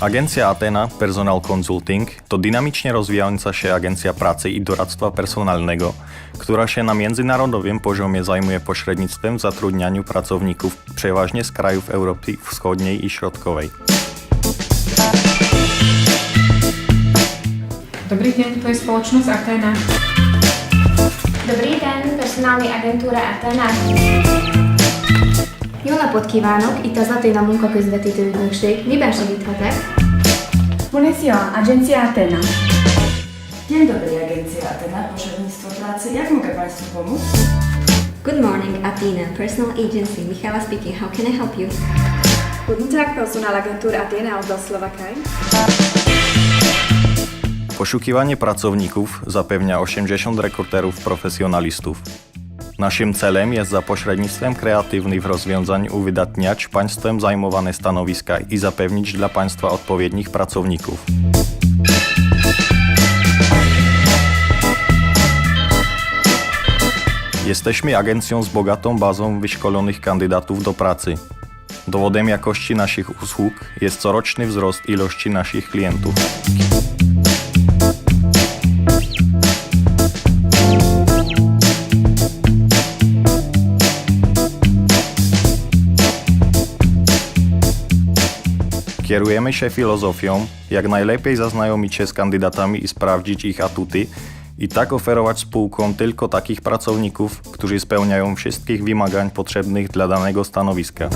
Agencja Atena Personal Consulting to dynamicznie rozwijająca się agencja pracy i doradztwa personalnego, która się na międzynarodowym poziomie zajmuje pośrednictwem w zatrudnianiu pracowników przeważnie z krajów Europy Wschodniej i Środkowej. Dobrý den, to je společnost Atena. Dobrý den, personálni agentúra Atena. Jó napot kívánok, itt az Aténa munkaközvetítő ügynökség. Miben segíthetek? Bună ziua, Agencja Atena. Dzień dobry, Agencja Atena, pośrednictwo pracy. Jak mogę Państwu pomóc? Good morning, Athena, personal agency. Michaela speaking. How can I help you? Guten Tag, Personalagentur Atena aus der Slowakei. Poszukiwanie pracowników zapewnia 80 rekruterów profesjonalistów. Naszym celem jest za pośrednictwem kreatywnych rozwiązań uwydatniać państwem zajmowane stanowiska i zapewnić dla państwa odpowiednich pracowników. Jesteśmy agencją z bogatą bazą wyszkolonych kandydatów do pracy. Dowodem jakości naszych usług jest coroczny wzrost ilości naszych klientów. Kierujemy się filozofią, jak najlepiej zaznajomić się z kandydatami i sprawdzić ich atuty i tak oferować spółkom tylko takich pracowników, którzy spełniają wszystkich wymagań potrzebnych dla danego stanowiska.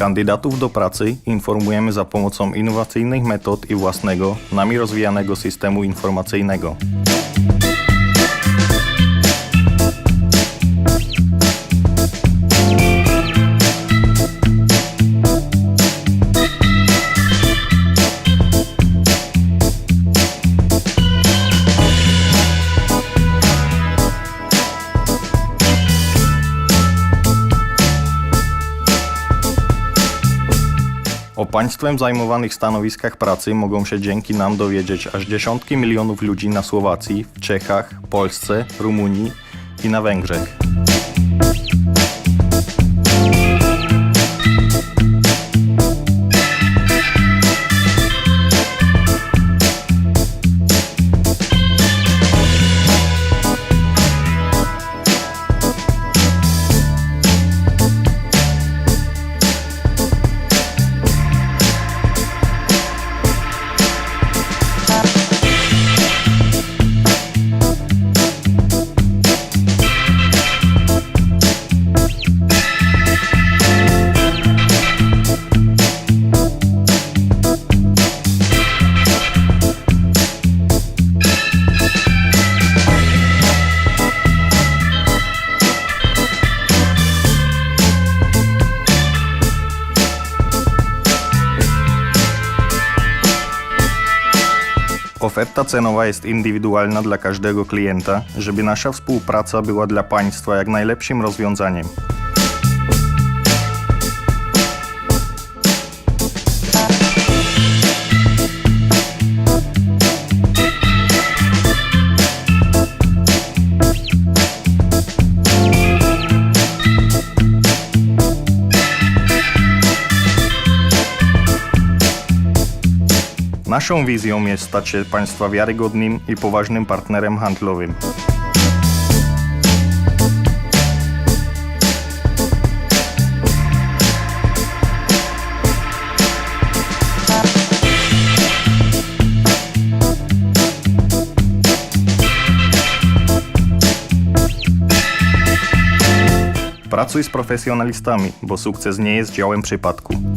Kandydatów do pracy informujemy za pomocą innowacyjnych metod i własnego, nami rozwijanego systemu informacyjnego. O państwem zajmowanych stanowiskach pracy mogą się dzięki nam dowiedzieć aż dziesiątki milionów ludzi na Słowacji, w Czechach, Polsce, Rumunii i na Węgrzech. Oferta cenowa jest indywidualna dla każdego klienta, żeby nasza współpraca była dla Państwa jak najlepszym rozwiązaniem. Naszą wizją jest stać się Państwa wiarygodnym i poważnym partnerem handlowym. Pracuj z profesjonalistami, bo sukces nie jest dziełem przypadku.